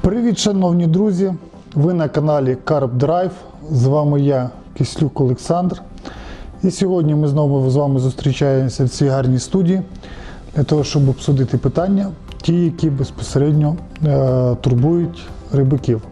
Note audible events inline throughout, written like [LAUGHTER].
Привіт, шановні друзі! Ви на каналі Carp Drive. З вами я, Кислюк Олександр. І сьогодні ми знову з вами зустрічаємося в цій гарній студії для того, щоб обсудити питання, ті, які безпосередньо е, турбують рибаків.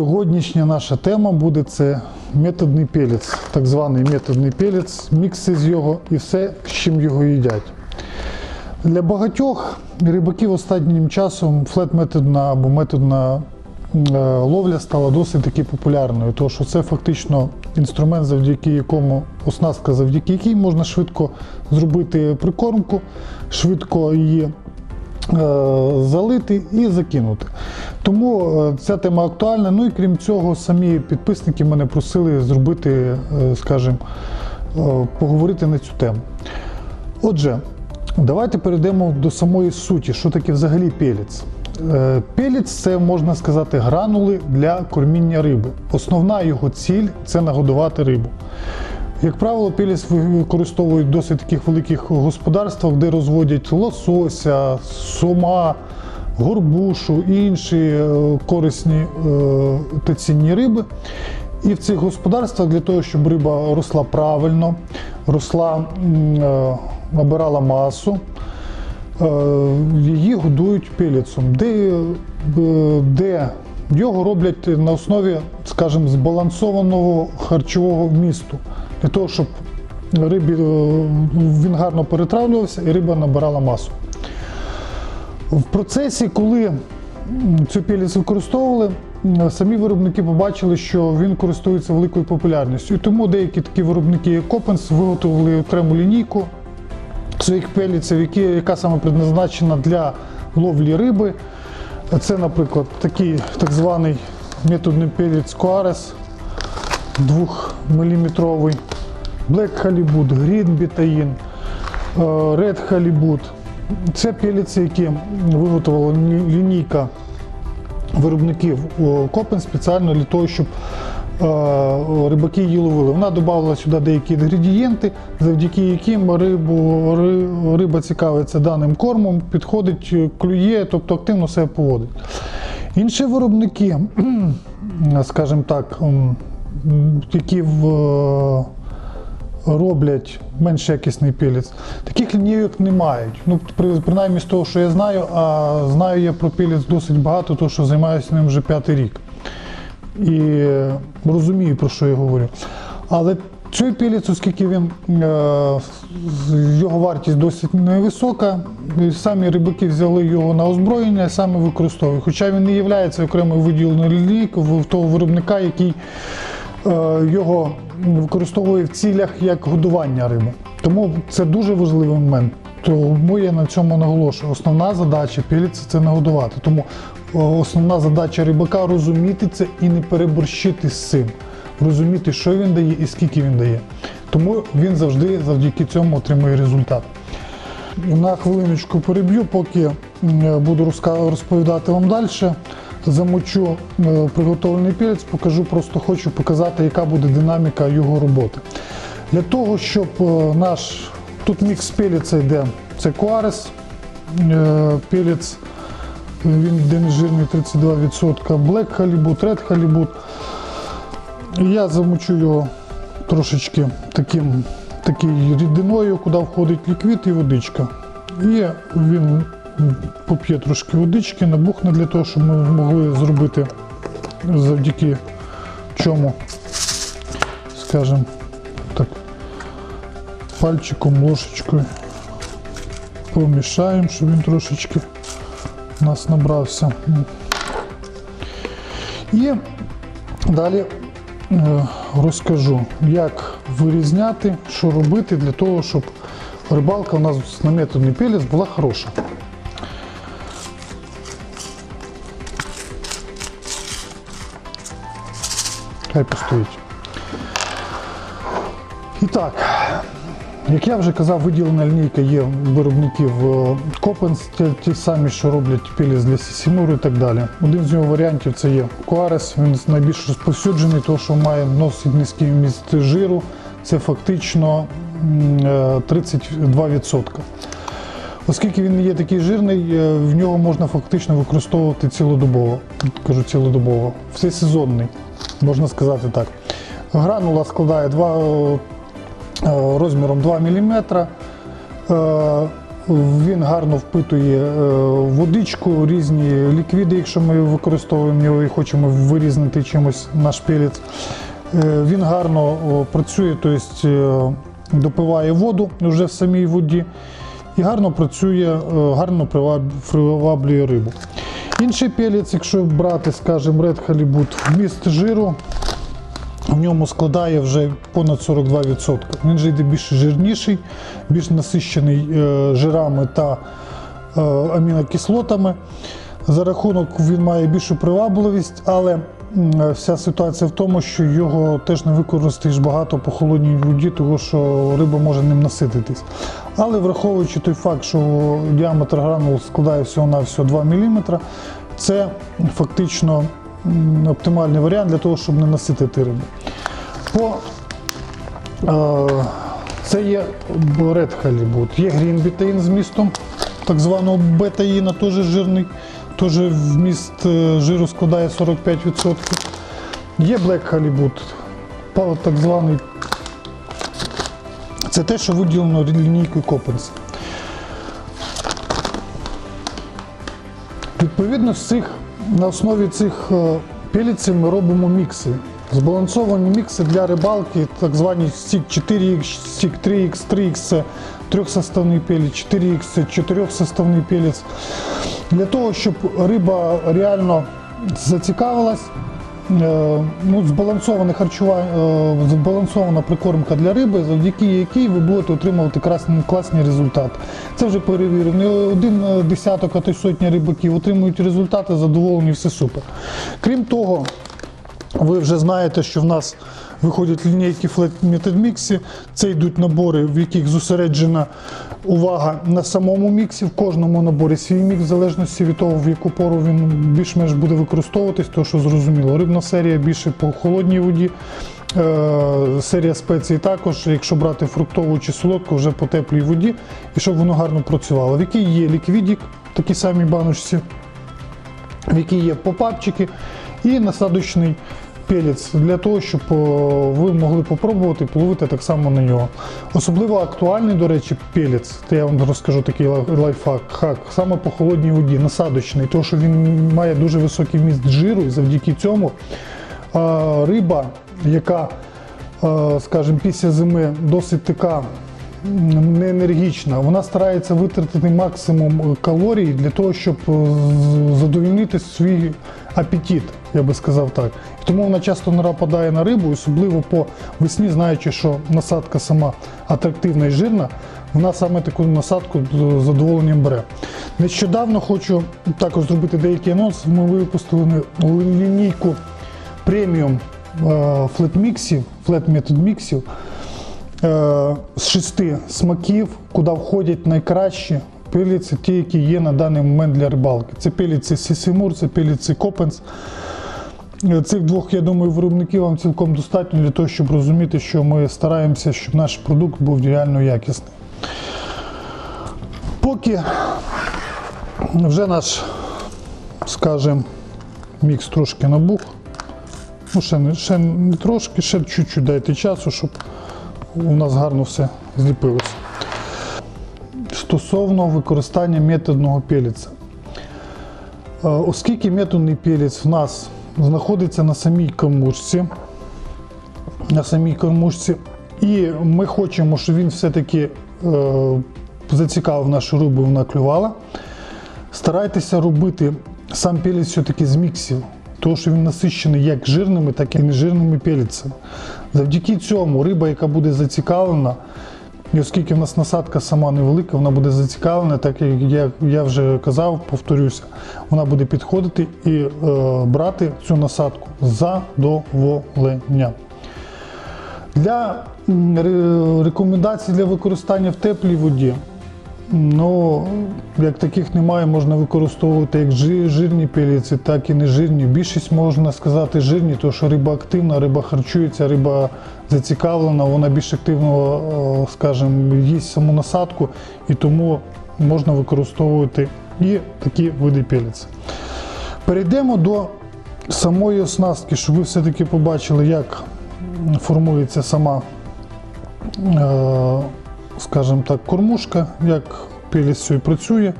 Сьогоднішня наша тема буде це методний пелець, так званий методний пелець, мікси з його і все, з чим його їдять. Для багатьох рибаків останнім часом флет-методна або методна е, ловля стала досить таки популярною, тому що це фактично інструмент, завдяки якому оснастка, завдяки якій можна швидко зробити прикормку, швидко її залити і закинути. Тому е, ця тема актуальна. Ну і крім цього, самі підписники мене просили зробити, е, скажімо, е, поговорити на цю тему. Отже, давайте перейдемо до самої суті, що таке взагалі пелець. Е, Пелець це можна сказати гранули для корміння риби. Основна його ціль це нагодувати рибу. Як правило, пелець використовують в досить таких великих господарствах, де розводять лосося, сома, горбушу і інші е, корисні е, та цінні риби. І в цих господарствах для того, щоб риба росла правильно, росла, е, набирала масу, її годують пелецом, де, де його роблять на основі, скажімо, збалансованого харчового вмісту, для того, щоб рибі, е, він гарно перетравлювався і риба набирала масу. В процесі, коли цю піліс використовували, самі виробники побачили, що він користується великою популярністю. І тому деякі такі виробники, як Копенс, виготовили окрему лінійку своїх пеліців, які, яка саме предназначена для ловлі риби. Це, наприклад, такий так званий методний пелець Коарес 2-мм, Black Halibut, Green Betaine, е, Red Halibut. Це пеліці, які виготовила лінійка виробників о, Копен спеціально для того, щоб е, рибаки її ловили. Вона додавала сюди деякі інгредієнти, завдяки яким рибу, ри- риба цікавиться даним кормом, підходить, е, клює, тобто активно себе поводить. Інші виробники, [CLEARS THROAT] скажімо так, які в, е, роблять менш якісний пілець. Таких лінійок не мають. Ну, при- принаймні з того, що я знаю, а знаю я про пілець досить багато, тому що займаюся ним вже п'ятий рік. І розумію, про що я говорю. Але цей пілець, оскільки він, е, його вартість досить невисока, самі рибаки взяли його на озброєння і саме використовують. Хоча він не є окремою виділеною лінійкою в того виробника, який його використовує в цілях як годування риби. Тому це дуже важливий момент. Тому я на цьому наголошую. Основна задача піліці це нагодувати. Тому основна задача рибака розуміти це і не переборщити з цим. Розуміти, що він дає і скільки він дає. Тому він завжди завдяки цьому отримує результат. На хвилиночку переб'ю, поки буду розка- розповідати вам далі. Замочу е, приготовлений пілець, покажу, просто хочу показати, яка буде динаміка його роботи. Для того, щоб е, наш тут мікс піліця йде, це Куарес, е, він йде нежирний 32%, Black Halibut, Red Halibut. Я замочу його трошечки таким, такою рідиною, куди входить ліквід і водичка. І він поп'є трошки водички, набухне для того, щоб ми могли зробити завдяки чому, скажімо, так, пальчиком, ложечкою помішаємо, щоб він трошечки у нас набрався. І далі е, розкажу, як вирізняти, що робити для того, щоб рибалка у нас на методний пелець була хороша. Хай постоїть. І так, як я вже казав, виділена лінійка є виробників е, Копенс, ті, ті самі, що роблять піліс для Сісімуру і так далі. один з його варіантів це є Куарес, він найбільш розповсюджений, тому що має носить низький вміст жиру, це фактично е, 32%. Оскільки він не є такий жирний, е, в нього можна фактично використовувати цілодобово. Кажу цілодобово. Всесезонний, можна сказати так. Гранула складає 2, е, розміром 2 мм. Він гарно впитує е, водичку, різні ліквіди, якщо ми використовуємо його і хочемо вирізнити чимось наш пелець. Е, Він гарно працює, тобто е, допиває воду вже в самій воді і гарно працює, е, гарно приваблює рибу. Інший пелець, якщо брати, скажімо, Red Halibut, вміст жиру в ньому складає вже понад 42%. Він же йде більш жирніший, більш насищений е, жирами та е, амінокислотами. За рахунок він має більшу привабливість, але вся ситуація в тому, що його теж не використаєш багато по холодній воді, тому що риба може ним насититись. Але враховуючи той факт, що діаметр гранул складає всього-навсього 2 мм, це фактично оптимальний варіант для того, щоб не наситити рибу. По, е, це є Red Halibut. Є грінбітеїн з містом так званого бетаїна, теж жирний, теж вміст е, жиру складає 45%. Є Black Halibut, так званий. Це те, що виділено лінійкою Копенс. Відповідно, з цих, на основі цих е, пеліців ми робимо мікси. Збалансовані мікси для рибалки, так звані стік 4X, стік 3X, 3X це трьохсоставний пелець, 4X це чотирьохсоставний пелець. Для того, щоб риба реально зацікавилась, ну, збалансоване харчування, е, збалансована прикормка для риби, завдяки якій ви будете отримувати красні, класні результати. Це вже перевірив. Не один е, десяток, а то й сотня рибаків отримують результати, задоволені, все супер. Крім того, ви вже знаєте, що в нас виходять лінійки Flat Method Mix. Це йдуть набори, в яких зосереджена увага на самому міксі. В кожному наборі свій мікс, в залежності від того, в яку пору він більш-менш буде використовуватись, тому що зрозуміло, рибна серія більше по холодній воді. Е, Серія спецій також, якщо брати фруктову чи солодку, вже по теплій воді, і щоб воно гарно працювало. В якій є ліквідік, такі самі баночці, в якій є попапчики і насадочний пелець для того, щоб ви могли попробувати половити так само на нього. Особливо актуальний, до речі, пелець, то я вам розкажу такий лайфхак, хак, саме по холодній воді, насадочний, тому що він має дуже високий вміст жиру, і завдяки цьому риба, яка, скажімо, після зими досить така не енергічна, вона старається витратити максимум калорій для того, щоб е, з- задовольнити свій апетит, я би сказав так. Тому вона часто нападає на рибу, особливо по весні, знаючи, що насадка сама атрактивна і жирна, вона саме таку насадку з задоволенням бере. Нещодавно хочу також зробити деякий анонс. Ми випустили лінійку преміум флетміксів, флет-метод міксів е, з шести смаків, куди входять найкращі пеліці, ті, які є на даний момент для рибалки. Це пеліці Сісімур, це пеліці Копенс. Е, Цих двох, я думаю, виробників вам цілком достатньо для того, щоб розуміти, що ми стараємося, щоб наш продукт був реально якісний. Поки вже наш, скажімо, мікс трошки набух. Ну, ще не, ще не трошки, ще чуть-чуть дайте часу, щоб у нас гарно все зліпилося. Стосовно використання методного пеліця. Е, Оскільки методний пелець в нас знаходиться на самій кормушці, на самій кормушці, і ми хочемо, щоб він все-таки е, зацікавив нашу рибу і вона клювала, старайтеся робити сам пелець все-таки з міксів, тому що він насичений як жирними, так і нежирними пелецями. Завдяки цьому риба, яка буде зацікавлена, і оскільки в нас насадка сама невелика, вона буде зацікавлена, так як я, я вже казав, повторюся, вона буде підходити і е, брати цю насадку задоволення. Для рекомендацій для використання в теплій воді. Ну, як таких немає, можна використовувати як жирні пеліці, так і нежирні. Більшість можна сказати жирні, тому що риба активна, риба харчується, риба зацікавлена, вона більш активно, е, скажімо, їсть саму насадку, і тому можна використовувати і такі види пеліці. Перейдемо до самої оснастки, щоб ви все-таки побачили, як формується сама е, скажімо так, кормушка, як цей працює,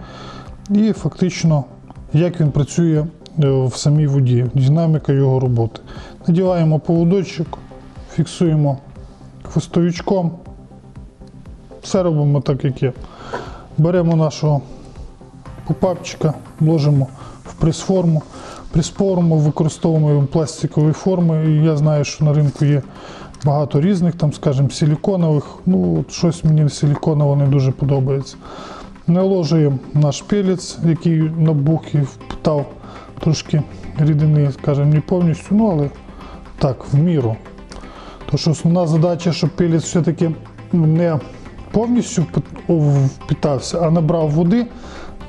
і фактично як він працює е, в самій воді, динаміка його роботи. Надіваємо поводочок, фіксуємо хвостовичком. Все робимо так, як є. Беремо нашого попапчика, ложимо в прес-форму. Прес-форму використовуємо пластикові форми. І я знаю, що на ринку є багато різних, там, скажімо, силіконових. Ну, щось мені силіконове не дуже подобається. Наложуємо наш пелець, який набух і впитав трошки рідини, скажімо, не повністю, ну але так, в міру. То що основна задача, щоб пелець все-таки не повністю впит- впитався, а набрав води,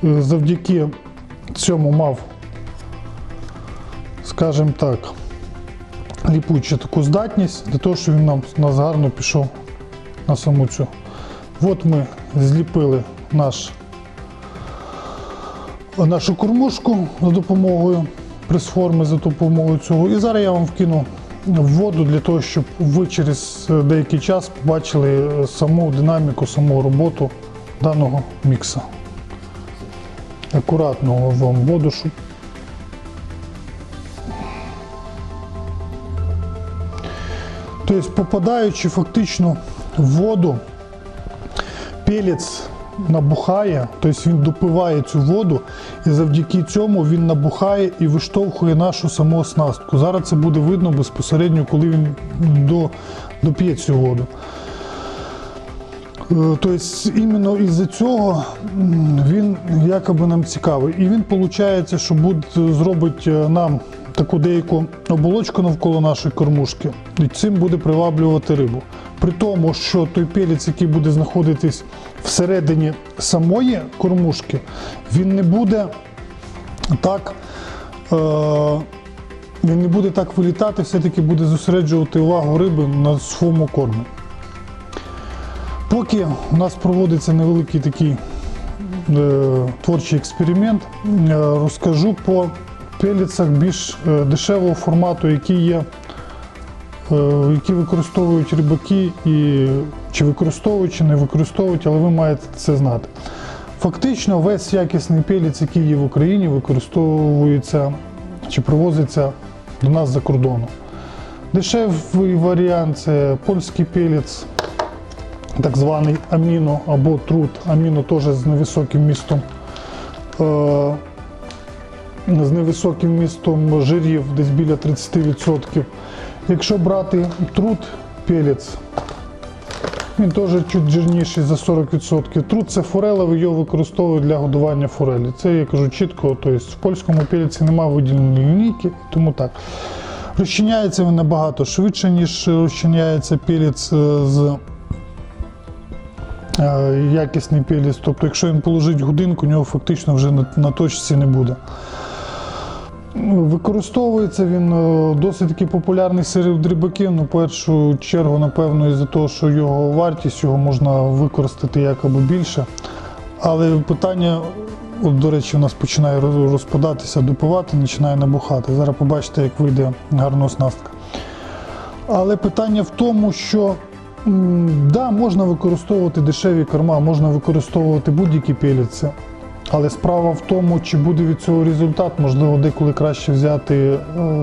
е, завдяки цьому мав, скажімо так, ліпучу таку здатність для того, щоб він нам нас гарно пішов на саму цю. От ми зліпили наш, нашу кормушку за допомогою прес-форми, за допомогою цього. І зараз я вам вкину в воду для того, щоб ви через деякий час побачили саму динаміку, саму роботу даного мікса. Акуратно вам воду, щоб Тобто, попадаючи фактично в воду, пелець набухає, тобто він допиває цю воду, і завдяки цьому він набухає і виштовхує нашу саму оснастку. Зараз це буде видно безпосередньо, коли він до, доп'є цю воду. Е, Тобто іменно із-за цього він якоби нам цікавий. І він виходить, що буде зробить е, нам таку деяку оболочку навколо нашої кормушки, і цим буде приваблювати рибу. При тому, що той пелець, який буде знаходитись всередині самої кормушки, він не буде так. Е- він не буде так вилітати, все-таки буде зосереджувати увагу риби на своєму кормі. Поки у нас проводиться невеликий такий е, творчий експеримент, е, розкажу по пеліцах більш е, дешевого формату, які є, е, які використовують рибаки, і, чи використовують, чи не використовують, але ви маєте це знати. Фактично, весь якісний пелець, який є в Україні, використовується чи привозиться до нас за кордону. Дешевий варіант це польський пелець, так званий аміно або труд. Аміно теж з невисоким містом. З невисоким містом жирів, десь біля 30%. Якщо брати труд пелець, він теж чуть жирніший за 40%. Труд це форелевий, його використовують для годування форелі. Це я кажу чітко, тобто в польському пелеці немає виділеної лінійки, тому так. Розчиняється він набагато швидше, ніж розчиняється пелець е, з е, якісний пелець. Тобто, якщо він положить годинку, у нього фактично вже на точці не буде. Використовується він е, досить таки популярний серед рибаків. Ну, в першу чергу, напевно, із-за того, що його вартість його можна використати якоби більше. Але питання, от, до речі, у нас починає розпадатися, допивати, починає набухати. Зараз побачите, як вийде гарна оснастка. Але питання в тому, що да, можна використовувати дешеві корма, можна використовувати будь-які пеліці. Але справа в тому, чи буде від цього результат, можливо, деколи краще взяти е,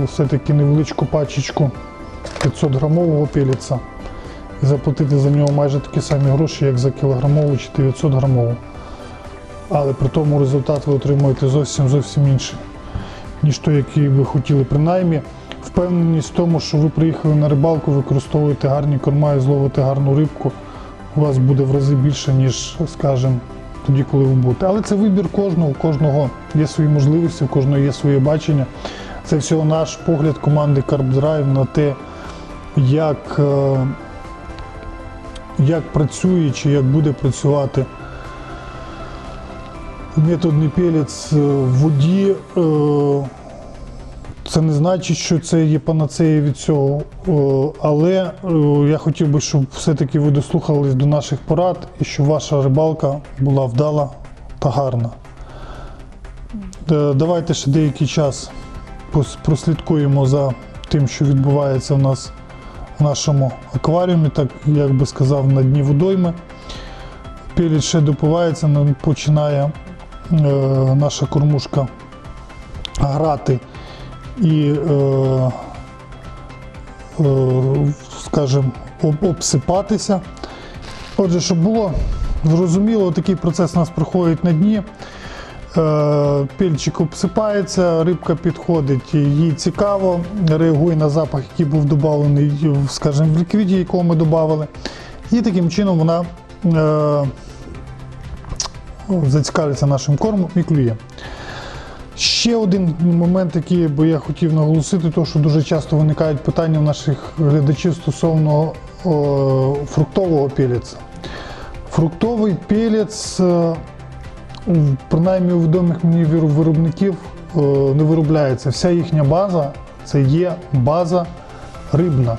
все-таки невеличку пачечку 500 грамового пеліца і заплатити за нього майже такі самі гроші, як за кілограмову чи 900 грамову. Але при тому результат ви отримуєте зовсім зовсім інший, ніж той, який ви хотіли. Принаймні, впевненість в тому, що ви приїхали на рибалку, використовуєте гарні корма і зловите гарну рибку, у вас буде в рази більше, ніж, скажімо, тоді, коли ви будете. Але це вибір кожного, у кожного є свої можливості, у кожного є своє бачення. Це всього наш погляд команди CarpDrive на те, як е, як працює чи як буде працювати методний пелець е, в воді. Це не значить, що це є панацея від цього. Е, Але е, я хотів би, щоб все-таки ви дослухались до наших порад і щоб ваша рибалка була вдала та гарна. Е, Давайте ще деякий час прослідкуємо за тим, що відбувається у нас в нашому акваріумі, так як би сказав, на дні водойми. Пелець ще допивається, починає наша кормушка грати і, е, е, скажімо, об- обсипатися. Отже, щоб було зрозуміло, такий процес у нас проходить на дні. Е, Пільчик обсипається, рибка підходить, їй цікаво, реагує на запах, який був додавлений, скажімо, в ліквіді, якого ми додали. І таким чином вона е, зацікавиться нашим кормом і клює. Ще один момент, який би я хотів наголосити, то що дуже часто виникають питання в наших глядачів стосовно о, фруктового пелеца. Фруктовий пелець, е, принаймні у відомих мені виробників е, не виробляється. Вся їхня база це є база рибна.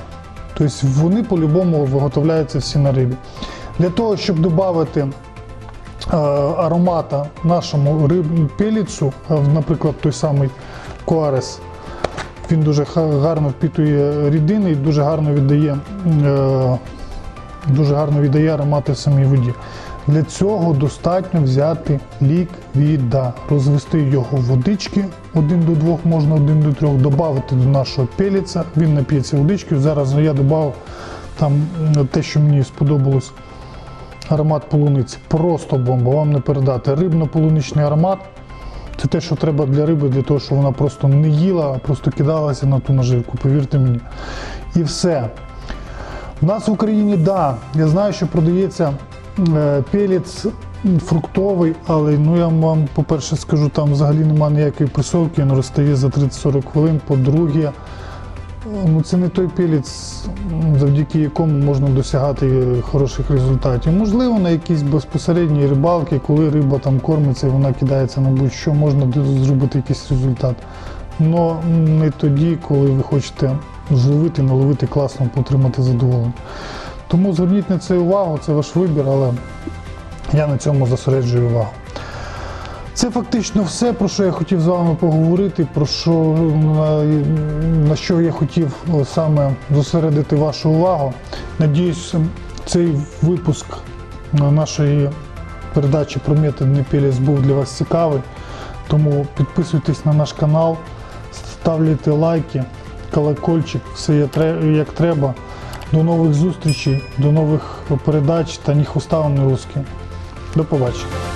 Тобто вони по-любому виготовляються всі на рибі. Для того, щоб додати аромата нашому пеліцу, е, наприклад, той самий Коарес, він дуже гарно впитує рідини і дуже гарно віддає, е, дуже гарно віддає аромати в самій воді. Для цього достатньо взяти ліквіда, розвести його в водички 1 до 2, можна 1 до 3, додати до нашого пеліця, він нап'ється водички. Зараз я додав там те, що мені сподобалось. Аромат полуниці просто бомба, вам не передати. Рибно-полуничний аромат це те, що треба для риби, для того, щоб вона просто не їла, а просто кидалася на ту наживку, повірте мені. І все. У нас в Україні, да, я знаю, що продається е, пелець фруктовий, але ну я вам, по-перше, скажу, там взагалі немає ніякої присовки, він розстає за 30-40 хвилин. По-друге, Ну, це не той пілець, м, завдяки якому можна досягати хороших результатів. Можливо, на якійсь безпосередній рибалці, коли риба там кормиться і вона кидається на будь-що, можна зробити якийсь результат. Але не тоді, коли ви хочете зловити, наловити класно, отримати задоволення. Тому зверніть на це увагу, це ваш вибір, але я на цьому зосереджую увагу. Це фактично все, про що я хотів з вами поговорити, про що, на, на що я хотів саме зосередити вашу увагу. Надіюсь, цей випуск е, нашої передачі про методний пілець був для вас цікавий. Тому підписуйтесь на наш канал, ставляйте лайки, колокольчик, все як треба. До нових зустрічей, до нових передач та ні хвоста вам не. До побачення.